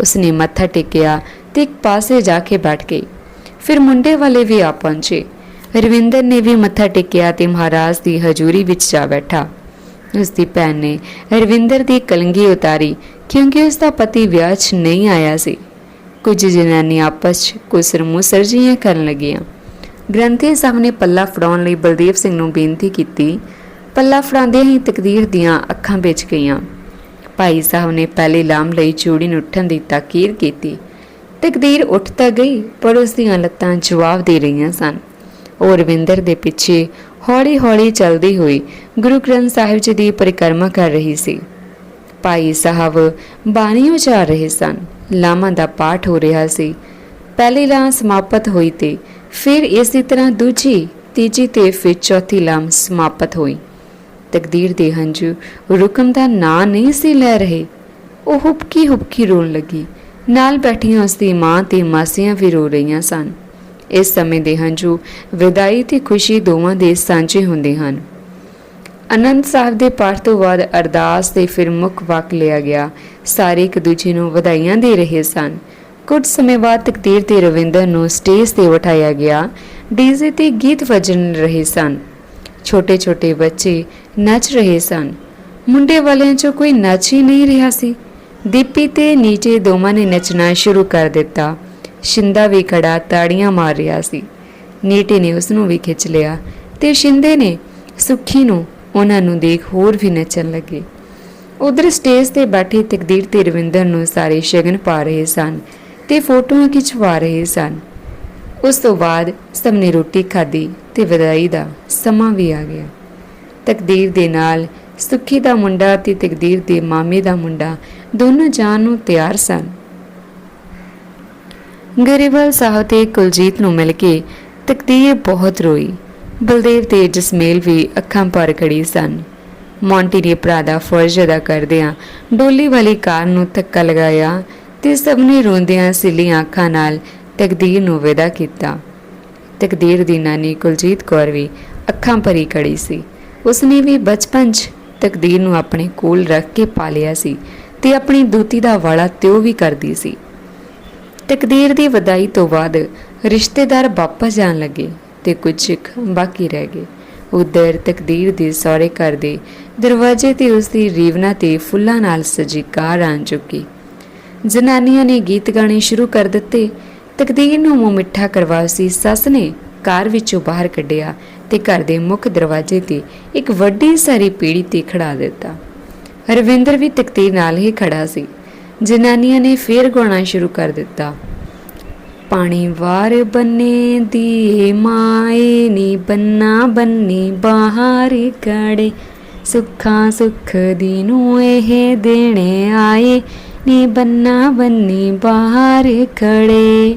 ਉਸਨੇ ਮੱਥਾ ਟੇਕਿਆ ਤੇ ਇੱਕ ਪਾਸੇ ਜਾ ਕੇ ਬੈਠ ਗਈ। ਫਿਰ ਮੁੰਡੇ ਵਾਲੇ ਵੀ ਆ ਪਹੁੰਚੇ। ਰਵਿੰਦਰ ਨੇ ਵੀ ਮੱਥਾ ਟੇਕਿਆ ਤੇ ਮਹਾਰਾਜ ਦੀ ਹਜ਼ੂਰੀ ਵਿੱਚ ਜਾ ਬੈਠਾ। ਉਸ ਦੀ ਭੈਣ ਨੇ ਰਵਿੰਦਰ ਦੀ ਕਲੰਗੀ ਉਤਾਰੀ, ਕਿਉਂਕਿ ਉਸ ਦਾ ਪਤੀ ਵਿਆਹ 'ਚ ਨਹੀਂ ਆਇਆ ਸੀ। ਕੁਝ ਜਨਾਨੀ ਆਪਸ 'ਚ ਕੁਸਰ ਸਰਜੀਆਂ ਕਰਨ ਲੱਗੀਆਂ। ਗ੍ਰੰਥੀ ਸਾਹਿਬ ਨੇ ਪੱਲਾ ਫੜਾਉਣ ਲਈ ਬਲਦੇਵ ਸਿੰਘ ਨੂੰ ਬੇਨਤੀ ਕੀਤੀ। ਪੱਲਾ ਫੜਾਉਂਦਿਆਂ ਹੀ ਤਕਦੀਰ ਦੀਆਂ ਅੱਖਾਂ ਵਿੱਚ ਗਈਆਂ। ਭਾਈ ਸਾਹਿਬ ਨੇ ਪਹਿਲੇ ਲਾਮ ਲਈ ਚੂੜੀ ਨੂੰ ਉੱਠਣ ਦੀ ਤਾਕੀਰ ਕੀਤੀ। ਤਕਦੀਰ ਉੱਠ ਤਾਂ ਗਈ, ਪਰ ਉਸ ਦੀਆਂ ਲੱਤਾਂ ਜਵਾਬ ਦੇ ਰਹੀਆਂ ਸਨ। ਉਹ ਰਵਿੰਦਰ ਦੇ ਪਿੱਛੇ ਹੌਲੀ-ਹੌਲੀ ਚੱਲਦੀ ਹੋਈ ਗੁਰੂ ਗ੍ਰੰਥ ਸਾਹਿਬ ਜੀ ਦੀ ਪਰਿਕਰਮਾ ਕਰ ਰਹੀ ਸੀ। ਭਾਈ ਸਾਹਿਬ ਬਾਣੀ ਉਚਾਰ ਰਹੇ ਸਨ। ਲਾਮਾਂ ਦਾ ਪਾਠ ਹੋ ਰਿਹਾ ਸੀ। ਪਹਿਲੀ ਲਾਮ ਸਮਾਪਤ ਹੋਈ ਤੇ ਫਿਰ ਇਸੇ ਤਰ੍ਹਾਂ ਦੂਜੀ, ਤੀਜੀ ਤੇ ਫਿਰ ਚੌਥੀ ਲਾਮ ਸਮਾਪਤ ਹੋਈ। ਤਕਦੀਰ ਦੇ ਹੰਝੂ ਰੁਕਮ ਦਾ ਨਾਂ ਨਹੀਂ ਸੀ ਲੈ ਰਹੇ। ਉਹ ਹੁਬਕੀ ਹੁਬਕੀ ਰੋਣ ਲੱਗੀ। ਨਾਲ ਬੈਠੀਆਂ ਉਸ ਦੀ ਮਾਂ ਤੇ ਮਾਸੀਆਂ ਵੀ ਰੋ ਰਹੀਆਂ ਸਨ। ਇਸ ਸਮੇਂ ਦੇ ਹੰਝੂ, ਵਿਦਾਈ ਤੇ ਖੁਸ਼ੀ ਦੋਵਾਂ ਦੇ ਸਾਂਝੇ ਹੁੰਦੇ ਹਨ। ਅਨੰਦ ਸਾਹਿਬ ਦੇ ਪਾਠ ਤੋਂ ਬਾਅਦ ਅਰਦਾਸ ਤੇ ਫਿਰ ਮੁੱਖ ਵਾਕ ਲਿਆ ਗਿਆ। ਸਾਰੇ ਇੱਕ ਦੂਜੇ ਨੂੰ ਵਧਾਈਆਂ ਦੇ ਰਹੇ ਸਨ। ਕੁਝ ਸਮੇਂ ਬਾਅਦ ਤਕਦੀਰ ਤੇ ਰਵਿੰਦਰ ਨੂੰ ਸਟੇਜ ਤੇ ਉਠਾਇਆ ਗਿਆ। ਡੀਜ਼ੇ ਤੇ ਗੀਤ ਵੱਜਣ ਰਹੇ ਸਨ। ਛੋਟੇ ਛੋਟੇ ਬੱਚੇ ਨੱਚ ਰਹੇ ਸਨ। ਮੁੰਡੇ ਵਾਲਿਆਂ 'ਚੋਂ ਕੋਈ ਨੱਚ ਹੀ ਨਹੀਂ ਰਿਹਾ ਸੀ। ਦੀਪੀ ਤੇ ਨੀਚੇ ਦੋਵਾਂ ਨੇ ਨੱਚਣਾ ਸ਼ੁਰੂ ਕਰ ਦਿੱਤਾ। ਸ਼ਿੰਦਾ ਵੀ ਖੜਾ ਤਾੜੀਆਂ ਮਾਰ ਰਿਹਾ ਸੀ। ਨੀਟੇ ਨੇ ਉਸ ਨੂੰ ਵੀ ਖਿੱਚ ਲਿਆ ਤੇ ਸ਼ਿੰਦੇ ਨੇ ਸੁੱਖੀ ਨੂੰ ਉਹਨਾਂ ਨੂੰ ਦੇਖ ਹੋਰ ਵੀ ਨੱਚਣ ਲੱਗੇ। ਉਧਰ ਸਟੇਜ ਤੇ ਬੈਠੀ ਤਕਦੀਰ ਤੇ ਰਵਿੰਦਰ ਨੂੰ ਸਾਰੇ ਸ਼ਗਨ ਪਾ ਰਹੇ ਸਨ ਤੇ ਫੋਟੋਆਂ ਖਿਚਵਾ ਰਹੇ ਸਨ। ਉਸ ਤੋਂ ਬਾਅਦ ਸਭ ਨੇ ਰੋਟੀ ਖਾਧੀ ਤੇ ਵਿਦਾਈ ਦਾ ਸਮਾਂ ਵੀ ਆ ਗਿਆ। ਤਕਦੀਰ ਦੇ ਨਾਲ ਸੁੱਖੀ ਦਾ ਮੁੰਡਾ ਤੇ ਤਕਦੀਰ ਦੇ ਮਾਮੇ ਦਾ ਮੁੰਡਾ ਦੋਨੋਂ ਜਾਣ ਨੂੰ ਤਿਆਰ ਸਨ। ਗਰੇਵਾਲ ਸਾਹਿਬ ਤੇ ਕੁਲਜੀਤ ਨੂੰ ਮਿਲ ਕੇ ਤਕਦੀਰ ਬਹੁਤ ਰੋਈ। ਬਲਦੇਵ ਤੇ ਜਸਮੇਲ ਵੀ ਅੱਖਾਂ ਭਰ ਖੜੀ ਸਨ। ਮੌਂਟੀ ਨੇ ਭਰਾ ਦਾ ਫਰਜ਼ ਅਦਾ ਕਰਦਿਆਂ ਡੋਲੀ ਵਾਲੀ ਕਾਰ ਨੂੰ ਧੱਕਾ ਲਗਾਇਆ ਤੇ ਸਭ ਨੇ ਰੋਂਦਿਆਂ ਸਿੱਲੀਆਂ ਅੱਖਾਂ ਨਾਲ ਤਕਦੀਰ ਨੂੰ ਵਿਦਾ ਕੀਤਾ। ਤਕਦੀਰ ਦੀ ਨਾਨੀ ਕੁਲਜੀਤ ਕੌਰ ਵੀ ਅੱਖਾਂ ਭਰੀ ਖੜੀ ਸੀ। ਉਸਨੇ ਵੀ ਬਚਪਨ 'ਚ ਤਕਦੀਰ ਨੂੰ ਆਪਣੇ ਕੋਲ ਰੱਖ ਕੇ ਪਾਲਿਆ ਸੀ। ਤੇ ਆਪਣੀ ਦੂਤੀ ਦਾ ਵਾਲਾ ਤਿਉ ਵੀ ਕਰਦੀ ਸੀ। ਤਕਦੀਰ ਦੀ ਵਧਾਈ ਤੋਂ ਬਾਅਦ ਰਿਸ਼ਤੇਦਾਰ ਵਾਪਸ ਜਾਣ ਲੱਗੇ ਤੇ ਕੁਝ ਕੁ ਬਾਕੀ ਰਹਿ ਗਏ। ਉਧਰ ਤਕਦੀਰ ਦੇ ਸਹੁਰੇ ਘਰ ਦੇ ਦਰਵਾਜ਼ੇ ਤੇ ਉਸ ਦੀ ਰੀਵਨਾ ਤੇ ਫੁੱਲਾਂ ਨਾਲ ਸਜੀ ਕਾਰ ਆਂ ਚੁੱਕੀ। ਜਨਾਨੀਆਂ ਨੇ ਗੀਤ ਗਾਣੇ ਸ਼ੁਰੂ ਕਰ ਦਿੱਤੇ। ਤਕਦੀਰ ਨੂੰ ਮੂੰਹ ਮਿੱਠਾ ਕਰਵਾ ਸੀ ਸੱਸ ਨੇ ਕਾਰ ਵਿੱਚੋਂ ਬਾਹਰ ਕੱਢਿਆ ਤੇ ਘਰ ਦੇ ਮੁੱਖ ਦਰਵਾਜ਼ੇ ਤੇ ਇੱਕ ਵੱਡੀ ਸਾਰੀ ਪੀੜੀ ਤੇ ਖੜਾ ਦਿੱਤਾ। ਰਵਿੰਦਰ ਵੀ ਤਕਦੀਰ ਨਾਲ ਹੀ ਖੜਾ ਸੀ। ਜਨਾਨੀਆਂ ਨੇ ਫੇਰ ਗਾਉਣਾ ਸ਼ੁਰੂ ਕਰ ਦਿੱਤਾ। ਪਾਣੀ ਵਾਰ ਬੰਨੇ ਦੀ ਮਾਏ ਨੀ ਬੰਨਾ ਬੰਨੀ ਬਾਹਰ ਕੜੇ। ਸੁੱਖਾਂ ਸੁੱਖ ਦੀ ਨੂੰ ਇਹ ਦੇਣੇ ਆਏ, ਨੀ ਬੰਨਾ ਬੰਨੀ ਬਾਹਰ ਖੜੇ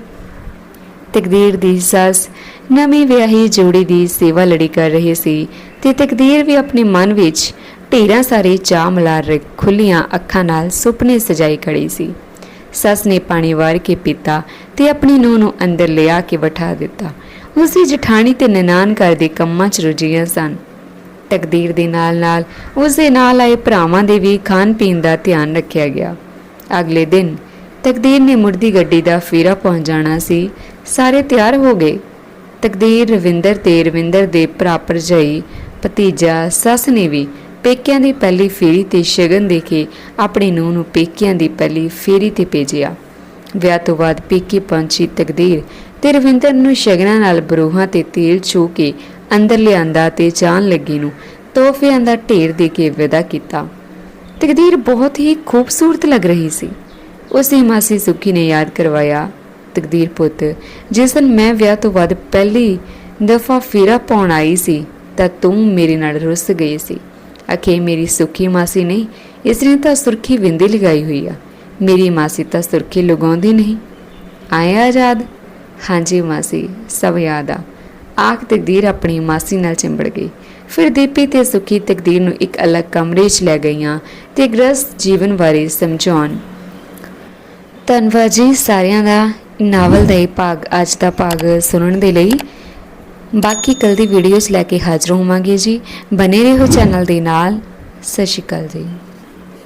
ਤਕਦੀਰ ਦੀ ਸੱਸ ਨਵੀਂ ਵਿਆਹੀ ਜੋੜੀ ਦੀ ਸੇਵਾ ਲੜੀ ਕਰ ਰਹੀ ਸੀ ਤੇ ਤਕਦੀਰ ਵੀ ਆਪਣੇ ਮਨ ਵਿੱਚ ਢੇਰਾਂ ਸਾਰੇ ਚਾਅ ਮਲਾਰ ਖੁੱਲੀਆਂ ਅੱਖਾਂ ਨਾਲ ਸੁਪਨੇ ਸਜਾਈ ਖੜੀ ਸੀ। ਸੱਸ ਨੇ ਪਾਣੀ ਵਾਰ ਕੇ ਪੀਤਾ ਤੇ ਆਪਣੀ ਨੂੰਹ ਨੂੰ ਅੰਦਰ ਲਿਆ ਕੇ ਬਿਠਾ ਦਿੱਤਾ। ਉਸਦੀ ਜਠਾਣੀ ਤੇ ਨਨਾਨ ਘਰ ਦੇ ਕੰਮਾਂ 'ਚ ਰੁੱਝੀਆਂ ਸਨ। ਤਕਦੀਰ ਦੇ ਨਾਲ-ਨਾਲ ਉਸ ਦੇ ਨਾਲ ਆਏ ਭਰਾਵਾਂ ਦੇ ਵੀ ਖਾਣ ਪੀਣ ਦਾ ਧਿਆਨ ਰੱਖਿਆ ਗਿਆ। ਅਗਲੇ ਦਿਨ ਤਕਦੀਰ ਨੇ ਮੁਰਦੀ ਗੱਡੀ ਦਾ ਫੇਰਾ ਪਹੁੰਚ ਜਾਣਾ ਸੀ। ਸਾਰੇ ਤਿਆਰ ਹੋ ਗਏ। ਤਕਦੀਰ ਰਵਿੰਦਰ ਤੇ ਰਵਿੰਦਰ ਦੇ ਭਰਾ ਭਰਜਾਈ, ਭਤੀਜਾ, ਸੱਸ ਨੇ ਵੀ ਪੇਕਿਆਂ ਦੀ ਪਹਿਲੀ ਫੇਰੀ ਤੇ ਸ਼ਗਨ ਦੇ ਕੇ ਆਪਣੀ ਨੂੰਹ ਨੂੰ ਪੇਕਿਆਂ ਦੀ ਪਹਿਲੀ ਫੇਰੀ ਤੇ ਭੇਜਿਆ। ਵਿਆਹ ਤੋਂ ਬਾਅਦ ਪੇਕੇ ਪਹੁੰਚੀ ਤਕਦੀਰ ਤੇ ਰਵਿੰਦਰ ਨੂੰ ਸ਼ਗਨਾਂ ਨਾਲ ਬਰੂਹਾਂ ਤੇ ਤੇਲ ਛੂ ਕੇ ਅੰਦਰ ਲਿਆਂਦਾ ਤੇ ਜਾਣ ਲੱਗੀ ਨੂੰ ਤੋਹਫਿਆਂ ਦਾ ਢੇਰ ਦੇ ਕੇ ਵਿਦਾ ਕੀਤਾ। ਤਕਦੀਰ ਬਹੁਤ ਹੀ ਖੂਬਸੂਰਤ ਲੱਗ ਰਹੀ ਸੀ। ਉਸੇ ਮਾਸੀ ਸੁੱਖੀ ਨੇ ਯਾਦ ਕਰਵਾਇਆ, ਤਕਦੀਰ ਪੁੱਤ, ਜਿਸ ਦਿਨ ਮੈਂ ਵਿਆਹ ਤੋਂ ਬਾਅਦ ਪਹਿਲੀ ਦਫਾ ਫੇਰਾ ਪਾਉਣ ਆਈ ਸੀ ਤਾਂ ਤੂੰ ਮੇਰੇ ਨਾਲ ਰੁੱਸ ਗਈ ਸੀ। ਅਖੇ ਮੇਰੀ ਸੁੱਖੀ ਮਾਸੀ ਨਹੀਂ, ਇਸ ਤਾਂ ਸੁਰਖੀ ਵਿੰਦੀ ਲਗਾਈ ਹੋਈ ਆ। ਮੇਰੀ ਮਾਸੀ ਤਾਂ ਸੁਰਖੀ ਲਗਾਉਂਦੀ ਨਹੀਂ। ਆਇਆ ਯਾਦ? ਹਾਂਜੀ ਮਾਸੀ, ਸਭ ਯਾਦ ਆ। ਆਖ ਤਕਦੀਰ ਆਪਣੀ ਮਾਸੀ ਨਾਲ ਚਿੰਬੜ ਗਈ। ਫਿਰ ਦੀਪੀ ਤੇ ਸੁਖੀ ਤਕਦੀਰ ਨੂੰ ਇੱਕ ਅਲੱਗ ਕਮਰੇ 'ਚ ਲੈ ਗਈਆਂ ਤੇ ਗ੍ਰਸਤ ਜੀਵਨ ਬਾਰੇ ਸਮਝਾਉਣ। ਧੰਨਵਾਦ ਜੀ ਸਾਰਿਆਂ ਦਾ। ਨਾਵਲ ਦਾ ਇਹ ਭਾਗ ਅੱਜ ਦਾ ਭਾਗ ਸੁਣਨ ਦੇ ਲਈ ਬਾਕੀ ਕੱਲ ਦੀ ਵੀਡੀਓਜ਼ ਲੈ ਕੇ ਹਾਜ਼ਰ ਹੋਵਾਂਗੇ ਜੀ। ਬਨੇ ਰਹੋ ਚੈਨਲ ਦੇ ਨਾਲ। ਸਤਿ ਸ਼੍ਰੀ ਅਕਾਲ ਜੀ।